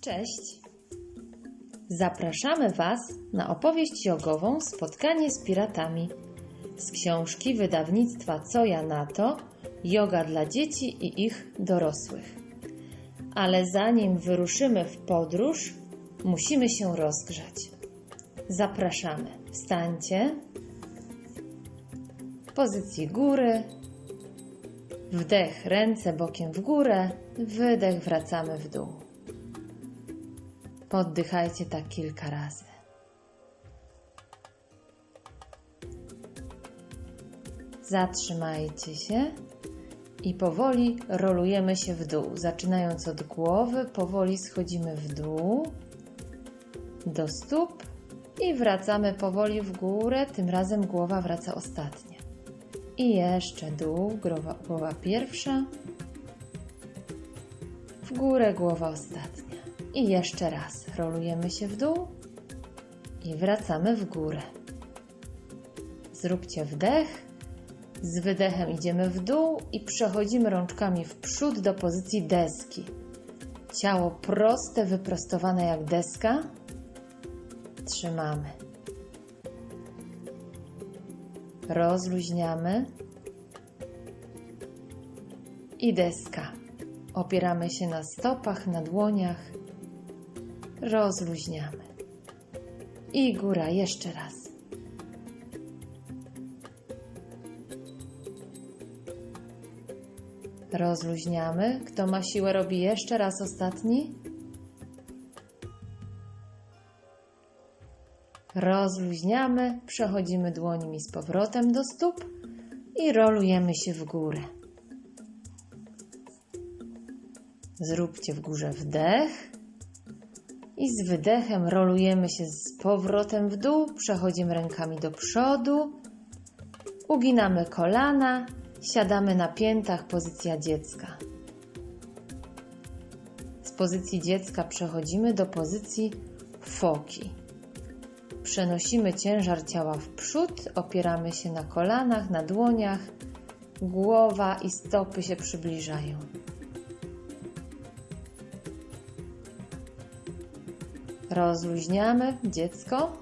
Cześć! Zapraszamy Was na opowieść jogową Spotkanie z piratami z książki wydawnictwa Co ja na to? Yoga dla dzieci i ich dorosłych. Ale zanim wyruszymy w podróż, musimy się rozgrzać. Zapraszamy. Wstańcie. W pozycji góry. Wdech, ręce bokiem w górę. Wydech, wracamy w dół. Poddychajcie tak kilka razy. Zatrzymajcie się i powoli rolujemy się w dół. Zaczynając od głowy, powoli schodzimy w dół do stóp i wracamy powoli w górę. Tym razem głowa wraca ostatnia. I jeszcze dół, głowa, głowa pierwsza, w górę głowa ostatnia. I jeszcze raz rolujemy się w dół i wracamy w górę. Zróbcie wdech. Z wydechem idziemy w dół i przechodzimy rączkami w przód do pozycji deski. Ciało proste, wyprostowane jak deska. Trzymamy. Rozluźniamy. I deska. Opieramy się na stopach, na dłoniach. Rozluźniamy. I góra jeszcze raz. Rozluźniamy. Kto ma siłę, robi jeszcze raz ostatni. Rozluźniamy, przechodzimy dłońmi z powrotem do stóp i rolujemy się w górę. Zróbcie w górze wdech i z wydechem rolujemy się z powrotem w dół, przechodzimy rękami do przodu, uginamy kolana, siadamy na piętach, pozycja dziecka. Z pozycji dziecka przechodzimy do pozycji foki. Przenosimy ciężar ciała w przód, opieramy się na kolanach, na dłoniach, głowa i stopy się przybliżają. Rozluźniamy dziecko.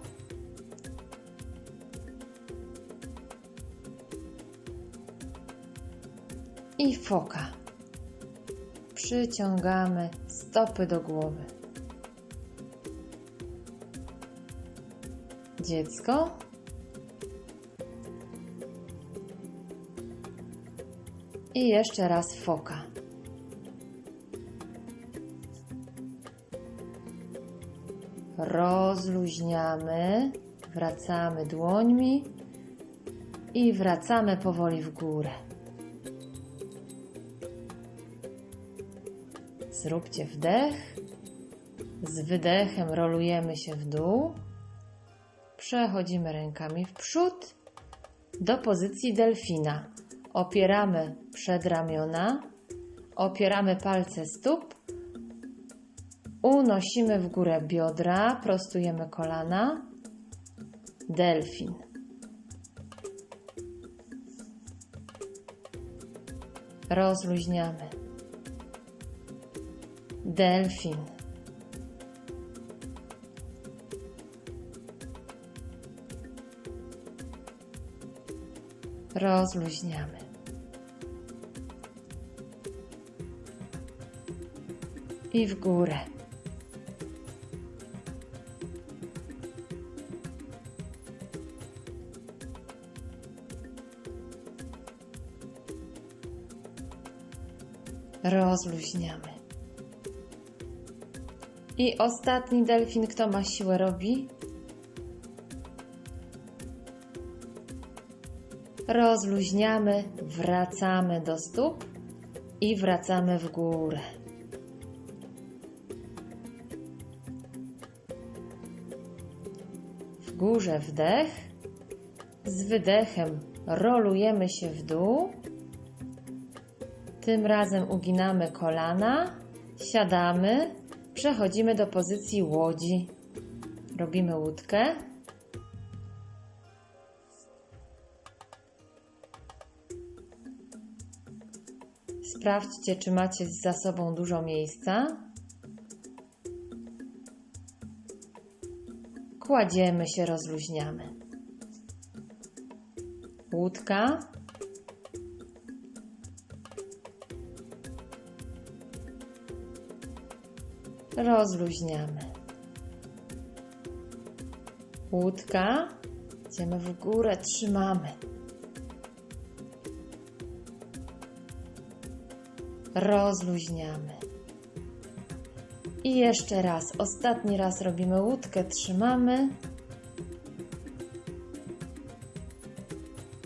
I foka. Przyciągamy stopy do głowy. Dziecko. I jeszcze raz foka. Rozluźniamy, wracamy dłońmi i wracamy powoli w górę. Zróbcie wdech. Z wydechem rolujemy się w dół. Przechodzimy rękami w przód do pozycji delfina. Opieramy przedramiona, opieramy palce stóp, unosimy w górę biodra, prostujemy kolana. Delfin. Rozluźniamy. Delfin. Rozluźniamy. I w górę. Rozluźniamy. I ostatni delfin, kto ma siłę, robi. Rozluźniamy, wracamy do stóp i wracamy w górę. W górze wdech, z wydechem rolujemy się w dół. Tym razem uginamy kolana, siadamy, przechodzimy do pozycji łodzi. Robimy łódkę. Sprawdźcie, czy macie za sobą dużo miejsca. kładziemy się, rozluźniamy. Łódka. Rozluźniamy. Łódka. Idziemy w górę, trzymamy. Rozluźniamy. I jeszcze raz, ostatni raz robimy łódkę, trzymamy.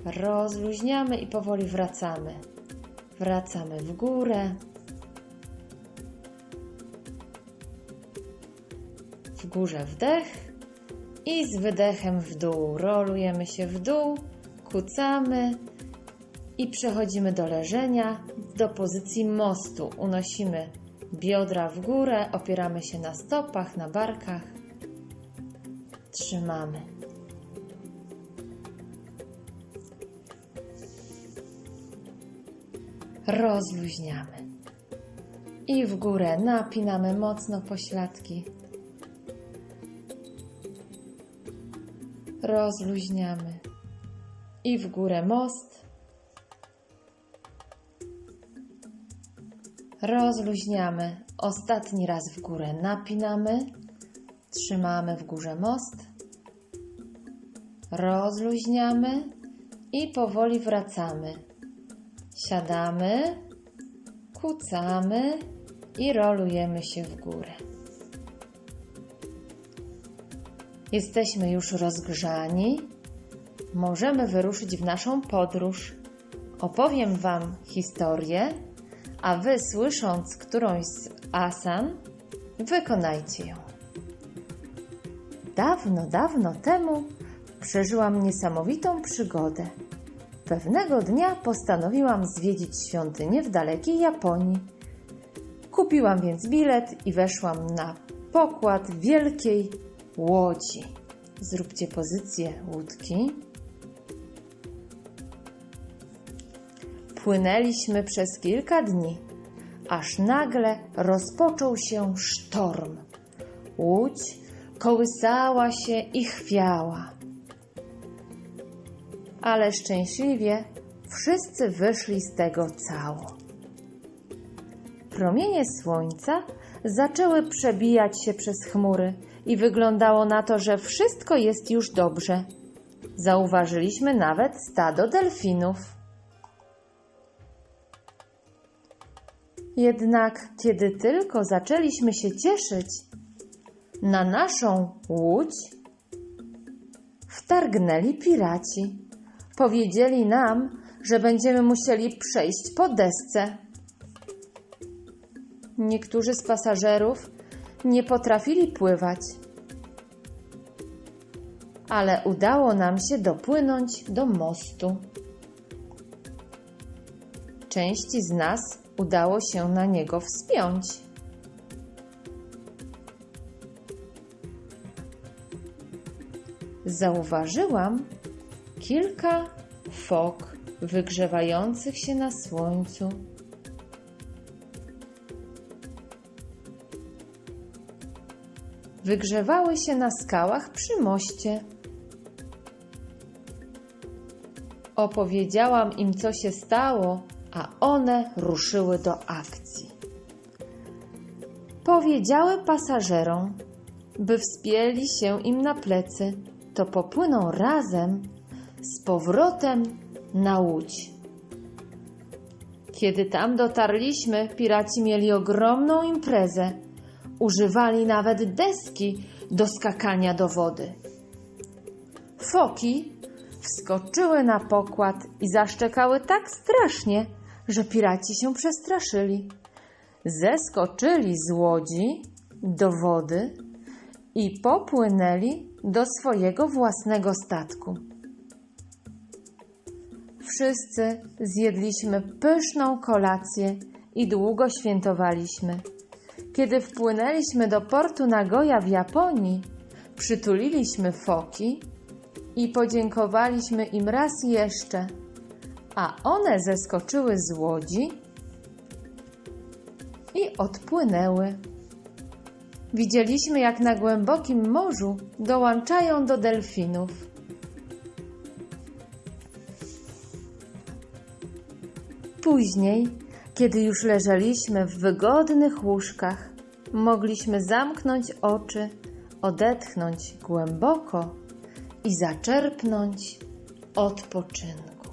Rozluźniamy i powoli wracamy. Wracamy w górę. Górze wdech i z wydechem w dół. Rolujemy się w dół, kucamy i przechodzimy do leżenia, do pozycji mostu. Unosimy biodra w górę, opieramy się na stopach, na barkach. Trzymamy. Rozluźniamy. I w górę napinamy mocno pośladki. Rozluźniamy. I w górę most. Rozluźniamy. Ostatni raz w górę napinamy. Trzymamy w górze most. Rozluźniamy i powoli wracamy. Siadamy, kucamy i rolujemy się w górę. Jesteśmy już rozgrzani. Możemy wyruszyć w naszą podróż. Opowiem Wam historię, a Wy, słysząc którąś z asan, wykonajcie ją. Dawno, dawno temu przeżyłam niesamowitą przygodę. Pewnego dnia postanowiłam zwiedzić świątynię w dalekiej Japonii. Kupiłam więc bilet i weszłam na pokład wielkiej łodzi. Zróbcie pozycję łódki. Płynęliśmy przez kilka dni, aż nagle rozpoczął się sztorm. Łódź kołysała się i chwiała. Ale szczęśliwie wszyscy wyszli z tego cało. Promienie słońca zaczęły przebijać się przez chmury i wyglądało na to, że wszystko jest już dobrze. Zauważyliśmy nawet stado delfinów. Jednak kiedy tylko zaczęliśmy się cieszyć, na naszą łódź wtargnęli piraci. Powiedzieli nam, że będziemy musieli przejść po desce. Niektórzy z pasażerów nie potrafili pływać, ale udało nam się dopłynąć do mostu. Części z nas udało się na niego wspiąć. Zauważyłam kilka fok wygrzewających się na słońcu. Wygrzewały się na skałach przy moście. Opowiedziałam im, co się stało, a one ruszyły do akcji. Powiedziały pasażerom, by wspięli się im na plecy, to popłyną razem z powrotem na łódź. Kiedy tam dotarliśmy, piraci mieli ogromną imprezę. Używali nawet deski do skakania do wody. Foki wskoczyły na pokład i zaszczekały tak strasznie, że piraci się przestraszyli. Zeskoczyli z łodzi do wody i popłynęli do swojego własnego statku. Wszyscy zjedliśmy pyszną kolację i długo świętowaliśmy. Kiedy wpłynęliśmy do portu Nagoya w Japonii, przytuliliśmy foki i podziękowaliśmy im raz jeszcze, a one zeskoczyły z łodzi i odpłynęły. Widzieliśmy, jak na głębokim morzu dołączają do delfinów. Później, kiedy już leżeliśmy w wygodnych łóżkach, mogliśmy zamknąć oczy, odetchnąć głęboko i zaczerpnąć odpoczynku.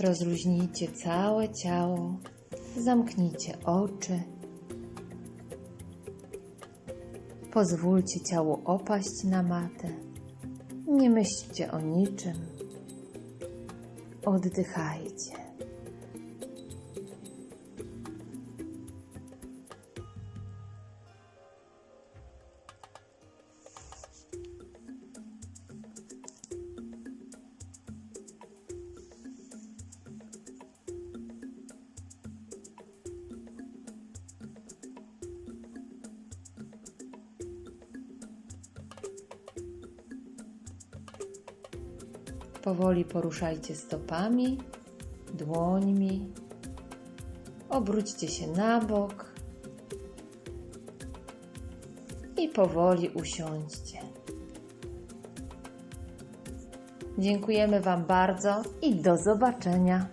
Rozluźnijcie całe ciało, zamknijcie oczy. Pozwólcie ciału opaść na matę. Nie myślcie o niczym. Oddychajcie. Powoli poruszajcie stopami, dłońmi. Obróćcie się na bok i powoli usiądźcie. Dziękujemy Wam bardzo i do zobaczenia.